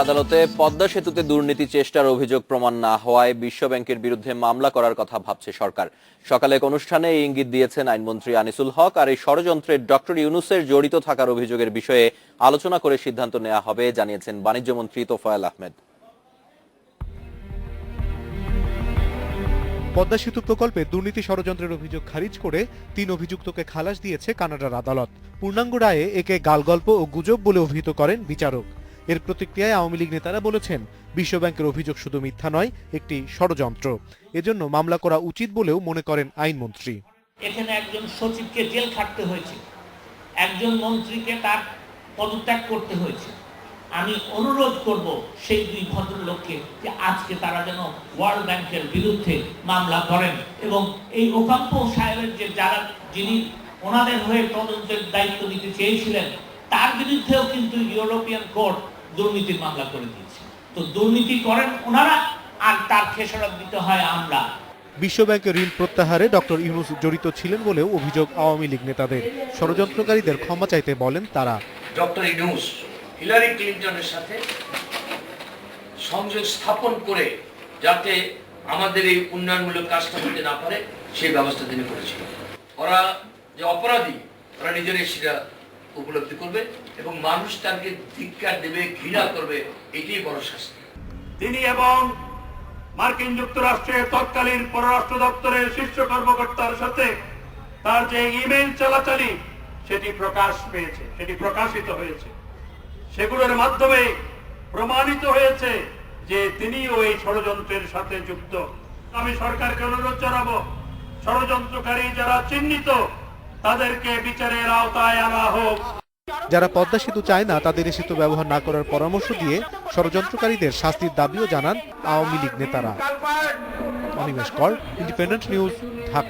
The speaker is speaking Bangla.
আদালতে পদ্মা সেতুতে দুর্নীতি চেষ্টার অভিযোগ প্রমাণ না হওয়ায় বিশ্বব্যাংকের বিরুদ্ধে মামলা করার কথা ভাবছে সরকার। সকালে এক অনুষ্ঠানে এই ইঙ্গিত দিয়েছেন আইনমন্ত্রী আনিসুল হক আর এই ষড়যন্ত্রে ডক্টর ইউনুসের জড়িত থাকার অভিযোগের বিষয়ে আলোচনা করে সিদ্ধান্ত নেওয়া হবে, জানিয়েছেন বাণিজ্যমন্ত্রী তোফায়েল আহমেদ। পদ্মা সেতু প্রকল্পে দুর্নীতি ষড়যন্ত্রের অভিযোগ খারিজ করে তিন অভিযুক্তকে খালাস দিয়েছে কানাডার আদালত। পূর্ণাঙ্গ রায়ে একে গালগল্প ও গুজব বলে অভিহিত করেন বিচারক। এর প্রতিক্রিয়ায় আওয়ামী লীগ নেতারা বলেছেন, বিশ্বব্যাংকের অভিযোগ শুধু মিথ্যা নয়, একটি ষড়যন্ত্র। এজন্য মামলা করা উচিত বলেও মনে করেন আইনমন্ত্রী। এখানে একজন সচিবকে জেল খাটতে হয়েছে। একজন মন্ত্রীকে তার পদত্যাগ করতে হয়েছে। আমি অনুরোধ করব সেই দুই ভদ্রলোককে যে আজকে তারা যেন ওয়ার্ল্ড ব্যাংকের বিরুদ্ধে মামলা করেন এবং এই ওকাম্প সাহেবের যে যারা, যিনি ওনাদের হয়ে তদন্তের দায়িত্ব নিতে চেয়েছিলেন, তার বিরুদ্ধেও কিন্তু ইউরোপিয়ান কোর্ট দুর্নীতির মামলা করে দিয়েছে। তো দুর্নীতি করেন ওনারা আর তার খেসারত দিতে হয় আমরা। বিশ্বব্যাংকের ঋণ প্রত্যাহারে ডক্টর ইউনুস জড়িত ছিলেন বলেও অভিযোগ আওয়ামী লীগ নেতাদের। ষড়যন্ত্রকারীদের ক্ষমা চাইতে বলেন তারা। ডক্টর ইনুস হিলারি ক্লিন্টনের সাথে সংযোগ স্থাপন করে যাতে আমাদের এই উন্নয়নমূলক কাজটা হতে না পারে সেই ব্যবস্থা তিনি করেছিলেন। ওরা যে অপরাধী ওরা নিজেরাই সেটা উপলব্ধি করবে এবং মানুষ তাকে ধিক্কার দেবে, ঘৃণা করবে, এটাই বড় শাস্তি। তিনি এবং মার্কিন যুক্তরাষ্ট্রের তৎকালীন পররাষ্ট্র দপ্তরের শীর্ষ কর্মকর্তার সাথে তার যে ইমেইল চলাচলি সেটি প্রকাশ পেয়েছে, সেটি প্রকাশিত হয়েছে। সেগুলোর মাধ্যমে প্রমাণিত হয়েছে যে তিনিও এই ষড়যন্ত্রের সাথে যুক্ত। আমি সরকারকে অনুরোধ জানাব, ষড়যন্ত্রকারী যারা চিহ্নিত তাদেরকে বিচারের আওতায় আনা হোক। যারা পদ্মা সেতু চায় না তাদের এ সেতু ব্যবহার না করার পরামর্শ দিয়ে ষড়যন্ত্রকারীদের শাস্তির দাবিও জানান আওয়ামী লীগ নেতারা। অনিমেষ কর ইন্ডিপেন্ডেন্ট নিউজ ঢাকা।